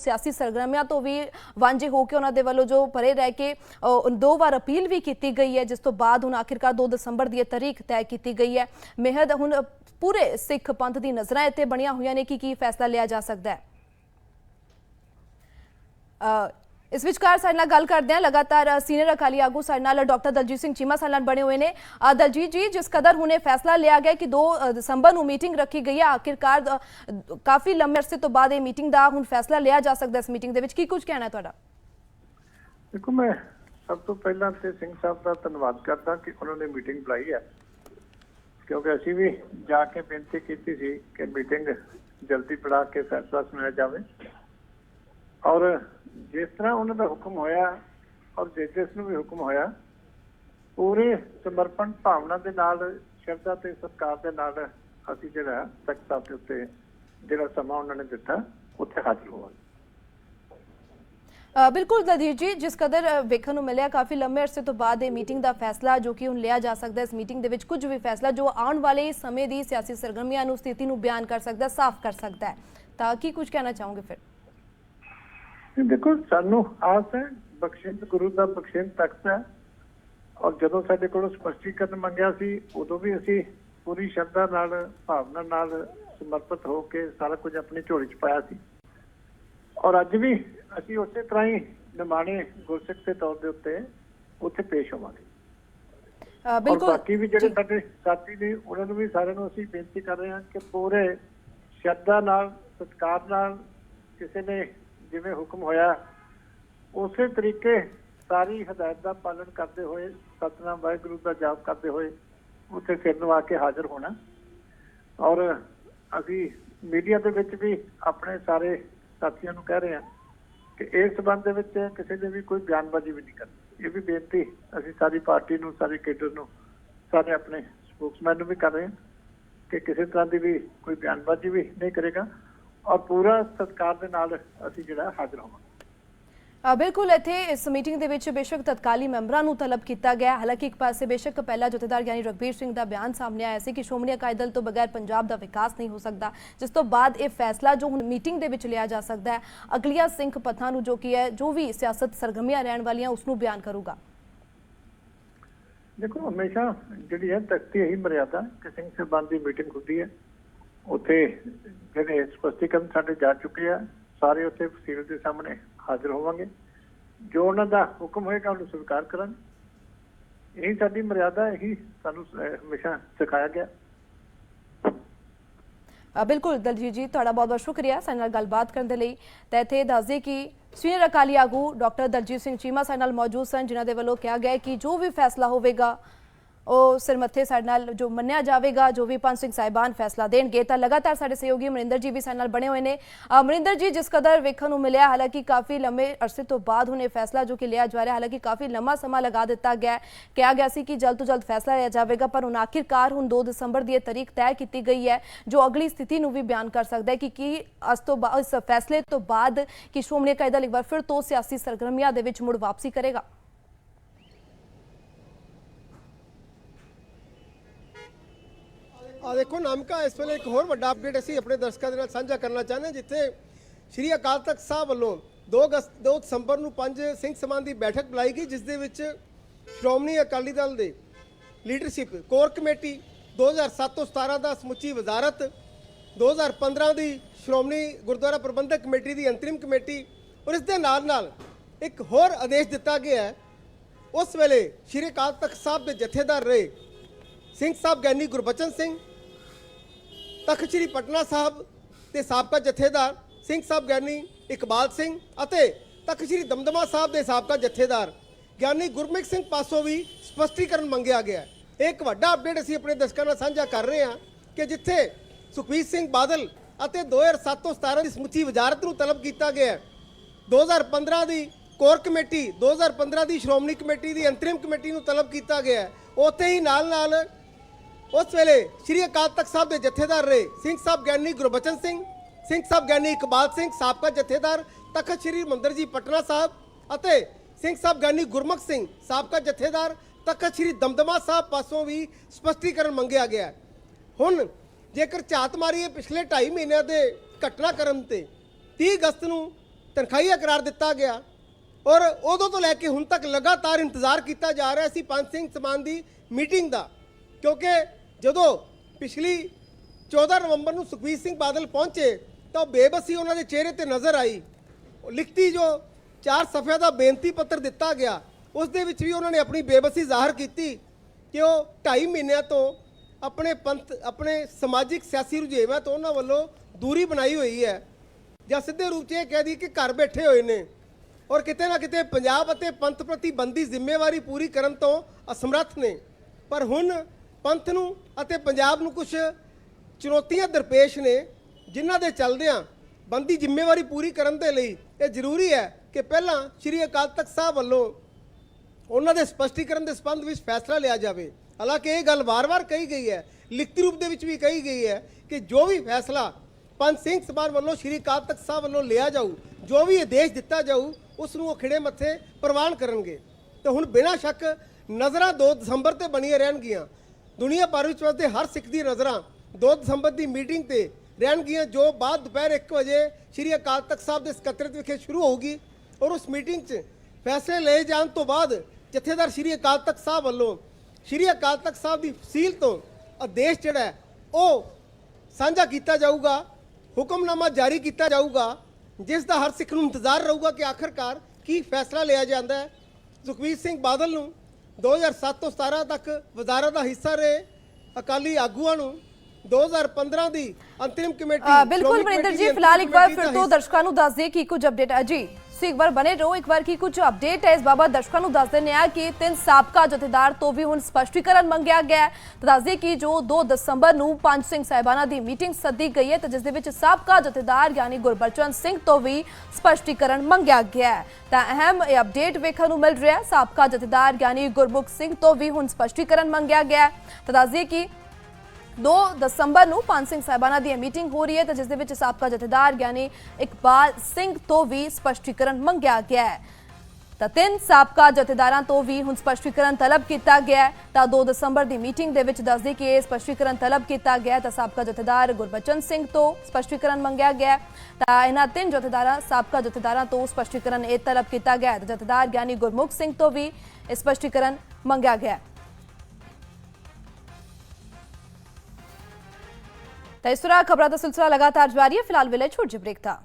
ਸਿਆਸੀ ਸਰਗਰਮੀਆਂ ਤੋਂ ਵੀ ਵਾਂਝੇ ਹੋ ਕੇ ਉਹਨਾਂ ਦੇ ਵੱਲੋਂ ਜੋ ਪਰੇ ਰਹਿ ਕੇ ਦੋ ਵਾਰ ਅਪੀਲ ਵੀ ਕੀਤੀ ਗਈ ਹੈ, ਜਿਸ ਤੋਂ ਬਾਅਦ ਹੁਣ ਆਖਿਰਕਾਰ 2 ਦਸੰਬਰ ਦੀ ਇਹ ਤਾਰੀਖ ਤੈਅ ਕੀਤੀ ਗਈ ਹੈ। ਮਿਹਰ ਹੁਣ ਪੂਰੇ ਸਿੱਖ ਪੰਥ ਦੀ ਨਜ਼ਰਾਂ ਇੱਥੇ ਬਣੀਆਂ ਹੋਈਆਂ ਨੇ ਕਿ ਕੀ ਫੈਸਲਾ ਲਿਆ ਜਾ ਸਕਦਾ ਹੈ। ਇਸ ਵਿਚਕਾਰ ਸਾਡੇ ਨਾਲ ਗੱਲ ਕਰਦੇ ਹਾਂ। ਲਗਾਤਾਰ ਸੀਨੀਅਰ ਅਕਾਲੀ ਆਗੂ ਸਾਡੇ ਨਾਲ ਡਾਕਟਰ ਦਲਜੀਤ ਸਿੰਘ ਚੀਮਾ ਸਾਡੇ ਨਾਲ ਬਣੇ ਹੋਏ ਨੇ। ਦਲਜੀਤ ਜੀ, ਜਿਸ ਕਦਰ ਹੁਣੇ ਫੈਸਲਾ ਲਿਆ ਗਿਆ ਕਿ 2 ਦਸੰਬਰ ਨੂੰ ਮੀਟਿੰਗ ਰੱਖੀ ਗਈ ਹੈ। ਆਖਿਰਕਾਰ ਕਾਫੀ ਲੰਮੇ ਅਰਸੇ ਤੋਂ ਬਾਅਦ ਇਹ ਮੀਟਿੰਗ ਦਾ ਹੁਣ ਫੈਸਲਾ ਲਿਆ ਜਾ ਸਕਦਾ ਇਸ ਮੀਟਿੰਗ ਦੇ ਵਿੱਚ। ਕੀ ਕੁਝ ਕਹਿਣਾ ਹੈ ਤੁਹਾਡਾ? ਦੇਖੋ, ਮੈਂ ਸਭ ਤੋਂ ਪਹਿਲਾਂ ਤੇ ਸਿੰਘ ਸਾਹਿਬ ਦਾ ਧੰਨਵਾਦ ਕਰਦਾ ਕਿ ਉਹਨਾਂ ਨੇ ਮੀਟਿੰਗ ਬੁਲਾਈ ਹੈ। ਕਿਉਂਕਿ ਅਸੀਂ ਵੀ ਜਾ ਕੇ ਬੇਨਤੀ ਕੀਤੀ ਸੀ ਕਿ ਮੀਟਿੰਗ ਜਲਦੀ ਬੁਲਾ ਕੇ ਫੈਸਲਾ ਸੁਣਾਇਆ ਜਾਵੇ। ਔਰ ਜਿਸ ਤਰ੍ਹਾਂ ਉਹਨਾਂ ਦਾ ਹੁਕਮ ਹੋਇਆ ਔਰ ਜਿਸ ਨੂੰ ਵੀ ਹੁਕਮ ਹੋਇਆ, ਪੂਰੇ ਸਮਰਪਣ ਭਾਵਨਾ ਦੇ ਨਾਲ, ਸ਼ਰਧਾ ਤੇ ਸਤਿਕਾਰ ਦੇ ਨਾਲ ਅਸੀਂ ਜਿਹੜਾ ਤਖਤ ਸਾਹਿਬ ਦੇ ਉੱਤੇ ਜਿਹੜਾ ਸਮਾਂ ਉਹਨਾਂ ਨੇ ਦਿੱਤਾ, ਉੱਥੇ ਹਾਜ਼ਰ ਹੋਵਾਂਗੇ। ਬਿਲਕੁਲ ਦਲਜੀਤ ਜੀ, ਜਿਸ ਕਦਰ ਵੇਖਣ ਨੂੰ ਮਿਲਿਆ, ਕਾਫੀ ਲੰਮੇ ਅਰਸੇ ਤੋਂ ਬਾਅਦ ਇਹ ਮੀਟਿੰਗ ਦਾ ਫੈਸਲਾ ਜੋ ਕਿ ਹੁਣ ਲਿਆ ਜਾ ਸਕਦਾ ਇਸ ਮੀਟਿੰਗ ਦੇ ਵਿੱਚ ਕੁਝ ਵੀ ਫੈਸਲਾ ਜੋ ਆਉਣ ਵਾਲੇ ਸਮੇਂ ਦੀ ਸਿਆਸੀ ਸਰਗਰਮੀਆਂ ਨੂੰ, ਸਥਿਤੀ ਨੂੰ ਬਿਆਨ ਕਰ ਸਕਦਾ, ਸਾਫ਼ ਕਰ ਸਕਦਾ ਹੈ। ਤਾਂ ਕੀ ਕੁਝ ਕਹਿਣਾ ਚਾਹੋਗੇ ਫਿਰ? ਦੇਖੋ ਸਾਨੂੰ ਆਸ ਹੈ ਬਖਸ਼ਿਸ਼ ਗੁਰੂ ਦਾ ਬਖਸ਼ਿਸ਼ ਤਖਤ ਹੈ। ਔਰ ਜਦੋਂ ਸਾਡੇ ਕੋਲੋਂ ਸਪਸ਼ਟੀਕਰਨ ਮੰਗਿਆ ਸੀ ਉਦੋਂ ਵੀ ਅਸੀਂ ਪੂਰੀ ਸ਼ਰਧਾ ਨਾਲ ਭਾਵਨਾ ਨਾਲ ਸਮਰਪਿਤ ਹੋ ਕੇ ਸਾਰਾ ਕੁਝ ਆਪਣੀ ਝੋਲੀ 'ਚ ਪਾਇਆ ਸੀ। ਔਰ ਅੱਜ ਵੀ ਅਸੀਂ ਉਸੇ ਤਰ੍ਹਾਂ ਹੀ ਨਿਮਾਣੇ ਗੁਰਸਿੱਖ ਦੇ ਤੌਰ ਦੇ ਉੱਤੇ ਉੱਥੇ ਪੇਸ਼ ਹੋਵਾਂਗੇ। ਬਿਲਕੁਲ। ਬਾਕੀ ਵੀ ਜਿਹੜੇ। ਸਾਡੇ ਸਾਥੀ ਨੇ ਉਹਨਾਂ ਨੂੰ ਵੀ ਸਾਰਿਆਂ ਨੂੰ ਅਸੀਂ ਬੇਨਤੀ ਕਰ ਰਹੇ ਹਾਂ ਕਿ ਪੂਰੇ ਸ਼ਰਧਾ ਨਾਲ ਸਤਿਕਾਰ ਨਾਲ ਕਿਸੇ ਨੇ ਜਿਵੇਂ ਹੁਕਮ ਹੋਇਆ, ਉਸੇ ਤਰੀਕੇ ਸਾਰੀ ਹਦਾਇਤ ਦਾ ਪਾਲਣ ਕਰਦੇ ਹੋਏ, ਸਤਨਾਮ ਵਾਹਿਗੁਰੂ ਦਾ ਜਾਪ ਕਰਦੇ ਹੋਏ ਉੱਥੇ ਸਿਰ ਨਵਾ ਕੇ ਹਾਜ਼ਰ ਹੋਣਾ। ਔਰ ਅਸੀਂ ਮੀਡੀਆ ਦੇ ਵਿੱਚ ਵੀ ਆਪਣੇ ਸਾਰੇ ਸਾਥੀਆਂ ਨੂੰ ਕਹਿ ਰਹੇ ਹਾਂ ਕਿ ਇਸ ਸਬੰਧ ਦੇ ਵਿੱਚ ਕਿਸੇ ਨੇ ਵੀ ਕੋਈ ਬਿਆਨਬਾਜ਼ੀ ਵੀ ਨਹੀਂ ਕਰਨੀ। ਇਹ ਵੀ ਬੇਨਤੀ ਅਸੀਂ ਸਾਰੀ ਪਾਰਟੀ ਨੂੰ, ਸਾਰੇ ਕੇਡਰ ਨੂੰ, ਸਾਰੇ ਆਪਣੇ ਸਪੋਕਸਮੈਨ ਨੂੰ ਵੀ ਕਰ ਰਹੇ ਹਾਂ ਕਿ ਕਿਸੇ ਤਰ੍ਹਾਂ ਦੀ ਵੀ ਕੋਈ ਬਿਆਨਬਾਜ਼ੀ ਵੀ ਨਹੀਂ ਕਰੇਗਾ। ਔਰ ਪੂਰਾ ਸਤਿਕਾਰ ਦੇ ਨਾਲ ਅਸੀਂ ਜਿਹੜਾ ਹਾਜ਼ਰ ਹੋਵਾਂਗੇ। ਬਿਲਕੁਲ ਇੱਥੇ ਇਸ ਮੀਟਿੰਗ ਦੇ ਵਿੱਚ ਬੇਸ਼ੱਕ ਤਤਕਾਲੀ ਮੈਂਬਰਾਂ ਨੂੰ ਤਲਬ ਕੀਤਾ ਗਿਆ। ਹਾਲਾਂਕਿ ਇੱਕ ਪਾਸੇ ਬੇਸ਼ੱਕ ਪਹਿਲਾ ਜਥੇਦਾਰ ਯਾਨੀ ਰਗਬੀਰ ਸਿੰਘ ਦਾ ਬਿਆਨ ਸਾਹਮਣੇ ਆਇਆ ਸੀ ਕਿ ਸ਼੍ਰੋਮਣੀ ਅਕਾਲੀ ਦਲ ਤੋਂ ਬਗੈਰ ਪੰਜਾਬ ਦਾ ਵਿਕਾਸ ਨਹੀਂ ਹੋ ਸਕਦਾ ਜਿਸ ਤੋਂ ਬਾਅਦ ਇਹ ਫੈਸਲਾ ਜੋ ਹੁਣ ਮੀਟਿੰਗ ਦੇ ਵਿੱਚ ਲਿਆ ਜਾ ਸਕਦਾ ਹੈ ਅਗਲੀਆਂ ਸਿੰਘ ਪੱਥਾਂ ਨੂੰ ਜੋ ਕੀ ਹੈ ਜੋ ਵੀ ਸਿਆਸਤ ਸਰਗਰਮੀਆਂ ਰਹਿਣ ਵਾਲੀਆਂ ਉਸ ਨੂੰ ਬਿਆਨ ਕਰੂਗਾ। ਦੇਖੋ ਹਮੇਸ਼ਾ ਜਿਹੜੀ ਹੈ ਤਖਤੀ ਇਹੀ ਮਰਿਆਦਾ ਕਿ ਸਿੰਘ ਸਾਹਿਬਾਨ ਦੀ ਮੀਟਿੰਗ ਹੁੰਦੀ ਹੈ। ਉੱਥੇ ਜਿਹੜੇ ਸਪਸ਼ਟੀਕਰਨ ਸਾਡੇ ਜਾ ਚੁੱਕੇ ਆ, ਸਾਰੇ ਉੱਥੇ ਫਸੀਲ ਦੇ ਸਾਹਮਣੇ ਹਾਜ਼ਰ ਹੋਵਾਂਗੇ। ਜੋ ਉਹਨਾਂ ਦਾ ਹੁਕਮ ਹੋਏਗਾ, ਉਹਨੂੰ ਸਵੀਕਾਰ ਕਰਾਂਗੇ। ਇਹੀ ਸਾਡੀ ਮਰਿਆਦਾ, ਇਹੀ ਸਾਨੂੰ ਹਮੇਸ਼ਾ ਸਿਖਾਇਆ ਗਿਆ। ਬਿਲਕੁਲ ਦਲਜੀਤ ਜੀ, ਤੁਹਾਡਾ ਬਹੁਤ ਬਹੁਤ ਸ਼ੁਕਰੀਆ ਸਾਡੇ ਨਾਲ ਗੱਲਬਾਤ ਕਰਨ ਦੇ ਲਈ। ਤਾਂ ਇੱਥੇ ਦੱਸਦੇ ਕਿ ਸੀਨੀਅਰ ਅਕਾਲੀ ਆਗੂ ਡਾਕਟਰ ਦਲਜੀਤ ਸਿੰਘ ਚੀਮਾ ਸਾਡੇ ਨਾਲ ਮੌਜੂਦ ਸਨ, ਜਿਨ੍ਹਾਂ ਦੇ ਵੱਲੋਂ ਕਿਹਾ ਗਿਆ ਕਿ ਜੋ ਵੀ ਫੈਸਲਾ ਹੋਵੇਗਾ ਉਹ ਸਿਰਮੱਥੇ ਸਾਡੇ ਨਾਲ ਜੋ ਮੰਨਿਆ ਜਾਵੇਗਾ ਜੋ ਵੀ ਪੰਜ ਸਿੰਘ ਸਾਹਿਬਾਨ ਫੈਸਲਾ ਦੇਣਗੇ ਤਾਂ ਲਗਾਤਾਰ ਸਾਡੇ ਸਹਿਯੋਗੀ ਮਨਿੰਦਰ ਜੀ ਵੀ ਸਾਡੇ ਨਾਲ ਬਣੇ ਹੋਏ ਨੇ। ਅ, ਮਨਿੰਦਰ ਜੀ ਜਿਸ ਕਦਰ ਵੇਖਣ ਨੂੰ ਮਿਲਿਆ ਹਾਲਾਂਕਿ ਕਾਫੀ ਲੰਮੇ ਅਰਸੇ ਤੋਂ ਬਾਅਦ ਹੁਣ ਇਹ ਫੈਸਲਾ ਜੋ ਕਿ ਲਿਆ ਜਾ ਰਿਹਾ ਹਾਲਾਂਕਿ ਕਾਫੀ ਲੰਮਾ ਸਮਾਂ ਲਗਾ ਦਿੱਤਾ ਗਿਆ ਕਿਹਾ ਗਿਆ ਸੀ ਕਿ ਜਲਦ ਤੋਂ ਜਲਦ ਫੈਸਲਾ ਲਿਆ ਜਾਵੇਗਾ ਪਰ ਹੁਣ ਆਖਿਰਕਾਰ ਹੁਣ 2 ਦਸੰਬਰ ਦੀ ਇਹ ਤਾਰੀਖ ਤੈਅ ਕੀਤੀ ਗਈ ਹੈ ਜੋ ਅਗਲੀ ਸਥਿਤੀ ਨੂੰ ਵੀ ਬਿਆਨ ਕਰ ਸਕਦਾ ਹੈ ਕਿ ਕੀ ਅਸ ਤੋਂ ਬਾਅਦ ਇਸ ਫੈਸਲੇ ਤੋਂ ਬਾਅਦ ਕਿ ਸ਼੍ਰੋਮਣੀ ਅਕਾਲੀ ਦਲ ਇੱਕ ਵਾਰ ਫਿਰ ਤੋਂ ਸਿਆਸੀ ਸਰਗਰਮੀਆਂ ਦੇ ਵਿੱਚ ਮੁੜ ਵਾਪਸੀ ਕਰੇਗਾ। ਆ ਦੇਖੋ, ਨਾਮਕਾ ਇਸ ਵੇਲੇ ਇੱਕ ਹੋਰ ਵੱਡਾ ਅਪਡੇਟ ਅਸੀਂ ਆਪਣੇ ਦਰਸ਼ਕਾਂ ਦੇ ਨਾਲ ਸਾਂਝਾ ਕਰਨਾ ਚਾਹੁੰਦੇ ਹਾਂ, ਜਿੱਥੇ ਸ਼੍ਰੀ ਅਕਾਲ ਤਖਤ ਸਾਹਿਬ ਵੱਲੋਂ 2 ਅਗਸਤ 2 ਦਸੰਬਰ ਨੂੰ ਪੰਜ ਸਿੰਘ ਸਮਾਨ ਦੀ ਬੈਠਕ ਬੁਲਾਈ ਗਈ, ਜਿਸ ਦੇ ਵਿੱਚ ਸ਼੍ਰੋਮਣੀ ਅਕਾਲੀ ਦਲ ਦੇ ਲੀਡਰਸ਼ਿਪ ਕੋਰ ਕਮੇਟੀ 2007 ਤੋਂ 17 ਦਾ ਸਮੁੱਚੀ ਵਜ਼ਾਰਤ 2015 ਦੀ ਸ਼੍ਰੋਮਣੀ ਗੁਰਦੁਆਰਾ ਪ੍ਰਬੰਧਕ ਕਮੇਟੀ ਦੀ ਅੰਤਰਿਮ ਕਮੇਟੀ ਔਰ ਇਸ ਦੇ ਨਾਲ ਨਾਲ ਇੱਕ ਹੋਰ ਆਦੇਸ਼ ਦਿੱਤਾ ਗਿਆ ਹੈ। ਉਸ ਵੇਲੇ ਸ਼੍ਰੀ ਅਕਾਲ ਤਖਤ ਸਾਹਿਬ ਦੇ ਜਥੇਦਾਰ ਰਹੇ ਸਿੰਘ ਸਾਹਿਬ ਗਿਆਨੀ ਗੁਰਬਚਨ ਸਿੰਘ ਤਖਤ ਸ੍ਰੀ ਪਟਨਾ ਸਾਹਿਬ ਦੇ ਸਾਬਕਾ ਜਥੇਦਾਰ ਸਿੰਘ ਸਾਹਿਬ ਗਿਆਨੀ ਇਕਬਾਲ ਸਿੰਘ ਅਤੇ ਤਖਤ ਸ੍ਰੀ ਦਮਦਮਾ ਸਾਹਿਬ ਦੇ ਸਾਬਕਾ ਜਥੇਦਾਰ ਗਿਆਨੀ ਗੁਰਮੁਖ ਸਿੰਘ ਪਾਸੋਂ ਵੀ ਸਪਸ਼ਟੀਕਰਨ ਮੰਗਿਆ ਗਿਆ ਹੈ ਇਹ ਇੱਕ ਵੱਡਾ ਅਪਡੇਟ ਅਸੀਂ ਆਪਣੇ ਦਰਸ਼ਕਾਂ ਨਾਲ ਸਾਂਝਾ ਕਰ ਰਹੇ ਹਾਂ ਕਿ ਜਿੱਥੇ ਸੁਖਬੀਰ ਸਿੰਘ ਬਾਦਲ ਅਤੇ 2007 ਤੋਂ 17 ਦੀ ਸਮੁੱਚੀ ਵਜ਼ਾਰਤ ਨੂੰ ਤਲਬ ਕੀਤਾ ਗਿਆ ਹੈ 2015 ਦੀ ਕੋਰ ਕਮੇਟੀ 2015 ਦੀ ਸ਼੍ਰੋਮਣੀ ਕਮੇਟੀ ਦੀ ਅੰਤਰਿਮ ਕਮੇਟੀ ਨੂੰ ਤਲਬ ਕੀਤਾ ਗਿਆ ਹੈ। ਉੱਥੇ ਹੀ ਨਾਲ ਨਾਲ ਉਸ ਵੇਲੇ ਸ਼੍ਰੀ ਅਕਾਲ ਤਖਤ ਸਾਹਿਬ ਦੇ ਜਥੇਦਾਰ ਰਹੇ ਸਿੰਘ ਸਾਹਿਬ ਗਿਆਨੀ ਗੁਰਬਚਨ ਸਿੰਘ ਸਿੰਘ ਸਾਹਿਬ ਗਿਆਨੀ ਇਕਬਾਲ ਸਿੰਘ ਸਾਬਕਾ ਜਥੇਦਾਰ ਤਖਤ ਸ੍ਰੀ ਮੰਦਰ ਜੀ ਪਟਨਾ ਸਾਹਿਬ ਅਤੇ ਸਿੰਘ ਸਾਹਿਬ ਗਿਆਨੀ ਗੁਰਮੁਖ ਸਿੰਘ ਸਾਬਕਾ ਜਥੇਦਾਰ ਤਖਤ ਸ੍ਰੀ ਦਮਦਮਾ ਸਾਹਿਬ ਪਾਸੋਂ ਵੀ ਸਪਸ਼ਟੀਕਰਨ ਮੰਗਿਆ ਗਿਆ ਹੁਣ ਜੇਕਰ ਝਾਤ ਮਾਰੀਏ ਪਿਛਲੇ 2.5 ਮਹੀਨਿਆਂ ਦੇ ਘਟਨਾਕ੍ਰਮ ਤੇ 30 ਅਗਸਤ ਨੂੰ ਤਨਖਾਹੀਆ ਕਰਾਰ ਦਿੱਤਾ ਗਿਆ ਔਰ ਉਦੋਂ ਤੋਂ ਲੈ ਕੇ ਹੁਣ ਤੱਕ ਲਗਾਤਾਰ ਇੰਤਜ਼ਾਰ ਕੀਤਾ ਜਾ ਰਿਹਾ ਸੀ ਪੰਜ ਸਿੰਘ ਸਮਾਨ ਦੀ ਮੀਟਿੰਗ ਦਾ ਕਿਉਂਕਿ ਜਦੋਂ ਪਿਛਲੀ 14 ਨਵੰਬਰ ਨੂੰ ਸੁਖਬੀਰ ਸਿੰਘ ਬਾਦਲ ਪਹੁੰਚੇ ਤਾਂ ਉਹ ਬੇਬਸੀ ਉਹਨਾਂ ਦੇ ਚਿਹਰੇ ਤੇ ਨਜ਼ਰ ਆਈ। ਲਿਖਤੀ ਜੋ ਚਾਰ ਸਫ਼ਿਆਂ ਦਾ ਬੇਨਤੀ ਪੱਤਰ ਦਿੱਤਾ ਗਿਆ, ਉਸ ਦੇ ਵਿੱਚ ਵੀ ਉਹਨਾਂ ਨੇ ਆਪਣੀ ਬੇਬਸੀ ਜ਼ਾਹਰ ਕੀਤੀ ਕਿ ਉਹ 2.5 ਮਹੀਨਿਆਂ ਤੋਂ ਆਪਣੇ ਪੰਥ, ਆਪਣੇ ਸਮਾਜਿਕ ਸਿਆਸੀ ਰੁਝੇਵਾਂ ਤੋਂ ਉਹਨਾਂ ਵੱਲੋਂ ਦੂਰੀ ਬਣਾਈ ਹੋਈ ਹੈ। ਜਾਂ ਸਿੱਧੇ ਰੂਪ 'ਚ ਇਹ ਕਹਿ ਦੀ ਕਿ ਘਰ ਬੈਠੇ ਹੋਏ ਨੇ ਔਰ ਕਿਤੇ ਨਾ ਕਿਤੇ ਪੰਜਾਬ ਅਤੇ ਪੰਥ ਪ੍ਰਤੀ ਬੰਦੀ ਜ਼ਿੰਮੇਵਾਰੀ ਪੂਰੀ ਕਰਨ ਤੋਂ ਅਸਮਰੱਥ ਨੇ। ਪਰ ਹੁਣ ਪੰਥ ਨੂੰ ਅਤੇ ਪੰਜਾਬ ਨੂੰ ਕੁਝ ਚੁਣੌਤੀਆਂ ਦਰਪੇਸ਼ ਨੇ, ਜਿਨ੍ਹਾਂ ਦੇ ਚੱਲਦਿਆਂ ਬੰਦੀ ਜ਼ਿੰਮੇਵਾਰੀ ਪੂਰੀ ਕਰਨ ਦੇ ਲਈ ਇਹ ਜ਼ਰੂਰੀ ਹੈ ਕਿ ਪਹਿਲਾਂ ਸ੍ਰੀ ਅਕਾਲ ਤਖਤ ਸਾਹਿਬ ਵੱਲੋਂ ਉਹਨਾਂ ਦੇ ਸਪਸ਼ਟੀਕਰਨ ਦੇ ਸੰਬੰਧ ਵਿੱਚ ਫੈਸਲਾ ਲਿਆ ਜਾਵੇ। ਹਾਲਾਂਕਿ ਇਹ ਗੱਲ ਵਾਰ-ਵਾਰ ਕਹੀ ਗਈ ਹੈ, ਲਿਖਤੀ ਰੂਪ ਦੇ ਵਿੱਚ ਵੀ ਕਹੀ ਗਈ ਹੈ ਕਿ ਜੋ ਵੀ ਫੈਸਲਾ ਪੰਜ ਸਿੰਘ ਸਭਾ ਵੱਲੋਂ ਸ਼੍ਰੀ ਅਕਾਲ ਤਖਤ ਸਾਹਿਬ ਵੱਲੋਂ ਲਿਆ ਜਾਊ, ਜੋ ਵੀ ਆਦੇਸ਼ ਦਿੱਤਾ ਜਾਊ, ਉਸ ਨੂੰ ਉਹ ਖਿੜੇ ਮੱਥੇ ਪ੍ਰਵਾਨ ਕਰਨਗੇ। ਤੇ ਹੁਣ ਬਿਨਾਂ ਸ਼ੱਕ ਨਜ਼ਰਾਂ 2 ਦਸੰਬਰ ਤੇ ਬਣੀਆਂ ਰਹਿਣਗੀਆਂ। ਦੁਨੀਆ ਭਰ ਵਿੱਚ ਵਸਦੇ ਹਰ ਸਿੱਖ ਦੀ ਨਜ਼ਰਾਂ 2 ਦਸੰਬਰ ਦੀ ਮੀਟਿੰਗ ਤੇ ਰਹਿਣਗੀਆਂ ਜੋ ਬਾਅਦ ਦੁਪਹਿਰ 1 ਵਜੇ ਸ਼੍ਰੀ ਅਕਾਲ ਤਖਤ ਸਾਹਿਬ ਦੇ ਸਕੱਤਰੇਤ ਵਿਖੇ ਸ਼ੁਰੂ ਹੋਊਗੀ ਔਰ ਉਸ ਮੀਟਿੰਗ 'ਚ ਫੈਸਲੇ ਲਏ ਜਾਣ ਤੋਂ ਬਾਅਦ ਜਥੇਦਾਰ ਸ਼੍ਰੀ ਅਕਾਲ ਤਖਤ ਸਾਹਿਬ ਵੱਲੋਂ ਸ਼੍ਰੀ ਅਕਾਲ ਤਖਤ ਸਾਹਿਬ ਦੀ ਫਸੀਲ ਤੋਂ ਆਦੇਸ਼ ਜਿਹੜਾ ਉਹ ਸਾਂਝਾ ਕੀਤਾ ਜਾਊਗਾ, ਹੁਕਮਨਾਮਾ ਜਾਰੀ ਕੀਤਾ ਜਾਊਗਾ, ਜਿਸ ਦਾ ਹਰ ਸਿੱਖ ਨੂੰ ਇੰਤਜ਼ਾਰ ਰਹੂਗਾ ਕਿ ਆਖਰਕਾਰ ਕੀ ਫੈਸਲਾ ਲਿਆ ਜਾਂਦਾ ਹੈ। ਸੁਖਬੀਰ ਸਿੰਘ ਬਾਦਲ ਨੂੰ 2007 ਤੋਂ 17 ਤੱਕ ਵਜ਼ਾਰਤ ਦਾ ਹਿੱਸਾ ਰਹੇ ਅਕਾਲੀ ਆਗੂਆਂ ਨੂੰ। 2015 ਦੀ ਅੰਤਰਿਮ ਕਮੇਟੀ ਬਿਲਕੁਲ ਮਨਿੰਦਰ ਜੀ ਦੀ ਫਿਲਹਾਲ ਇੱਕ ਵਾਰ ਫਿਰ ਤੋਂ ਦਾ ਦਰਸ਼ਕਾਂ ਨੂੰ ਦੱਸ ਦਈਏ ਕਿ ਕੁਝ ਅਪਡੇਟ ਹੈ। ਜੀ ਇੱਕ ਵਾਰ ਬਨੇ ਰਹੋ, ਇੱਕ ਵਾਰ ਕੀ ਕੁਝ ਅਪਡੇਟ ਹੈ? ਇਸ ਬਾਬਤ ਦਰਸ਼ਕਾਂ ਨੂੰ ਦੱਸ ਦਿੰਦੇ ਆ ਕਿ ਤਿੰਨ ਸਾਬਕਾ ਜਥੇਦਾਰ ਤੋਂ ਵੀ ਹੁਣ ਸਪਸ਼ਟੀਕਰਨ ਮੰਗਿਆ ਗਿਆ ਹੈ। ਤਾਂ ਦੱਸ ਦਈਏ ਕਿ ਜੋ 2 ਦਸੰਬਰ ਨੂੰ ਪੰਜ ਸਿੰਘ ਸਾਹਿਬਾਨਾਂ ਦੀ ਮੀਟਿੰਗ ਸੱਦੀ ਗਈ ਹੈ, ਤੇ ਜਿਸ ਦੇ ਵਿੱਚ ਸਾਬਕਾ ਜਥੇਦਾਰ ਯਾਨੀ ਗੁਰਬਚਨ ਸਿੰਘ ਤੋਂ ਵੀ ਸਪਸ਼ਟੀਕਰਨ ਮੰਗਿਆ ਗਿਆ ਹੈ। ਤਾਂ ਅਹਿਮ ਇਹ ਅਪਡੇਟ ਵੇਖਣ ਨੂੰ ਮਿਲ ਰਿਹਾ ਹੈ, ਸਾਬਕਾ ਜਥੇਦਾਰ ਯਾਨੀ ਗੁਰਮੁਖ ਸਿੰਘ ਤੋਂ ਵੀ ਹੁਣ ਸਪਸ਼ਟੀਕਰਨ ਮੰਗਿਆ ਗਿਆ ਹੈ। ਤਾਂ ਦੱਸ ਦਈਏ ਕਿ 2 ਦਸੰਬਰ ਨੂੰ ਪੰਜ ਸਿੰਘ ਸਾਹਿਬਾਨਾਂ ਦੀ ਇਹ ਮੀਟਿੰਗ ਹੋ ਰਹੀ ਹੈ ਤੇ ਜਿਸ ਦੇ ਵਿੱਚ ਸਾਬਕਾ ਜਥੇਦਾਰ ਗਿਆਨੀ ਇਕਬਾਲ ਸਿੰਘ ਤੋਂ ਵੀ ਸਪਸ਼ਟੀਕਰਨ ਮੰਗਿਆ ਗਿਆ ਹੈ। ਤਾਂ ਤਿੰਨ ਸਾਬਕਾ ਜਥੇਦਾਰਾਂ ਤੋਂ ਵੀ ਹੁਣ ਸਪਸ਼ਟੀਕਰਨ ਤਲਬ ਕੀਤਾ ਗਿਆ ਹੈ। ਤਾਂ 2 ਦਸੰਬਰ ਦੀ ਮੀਟਿੰਗ ਦੇ ਵਿੱਚ ਦੱਸਦੇ ਕਿ ਇਹ ਸਪਸ਼ਟੀਕਰਨ ਤਲਬ ਕੀਤਾ ਗਿਆ ਤਾਂ ਸਾਬਕਾ ਜਥੇਦਾਰ ਗੁਰਬਚਨ ਸਿੰਘ ਤੋਂ ਸਪਸ਼ਟੀਕਰਨ ਮੰਗਿਆ ਗਿਆ ਤਾਂ ਇਹਨਾਂ ਤਿੰਨ ਜਥੇਦਾਰਾਂ, ਸਾਬਕਾ ਜਥੇਦਾਰਾਂ ਤੋਂ ਸਪਸ਼ਟੀਕਰਨ ਇਹ ਤਲਬ ਕੀਤਾ ਗਿਆ ਹੈ। ਜਥੇਦਾਰ ਗਿਆਨੀ ਗੁਰਮੁਖ ਸਿੰਘ ਤੋਂ ਵੀ ਇਹ ਸਪਸ਼ਟੀਕਰਨ ਮੰਗਿਆ ਗਿਆ ਤਾਂ ਇਸ ਤਰ੍ਹਾਂ ਖਬਰਾਂ ਦਾ ਸਿਲਸਿਲਾ ਲਗਾਤਾਰ ਜਾਰੀ ਹੈ। ਫਿਲਹਾਲ ਵੇਲੇ ਛੋਟ ਜਿਹੀ ਬ੍ਰੇਕ ਦਾ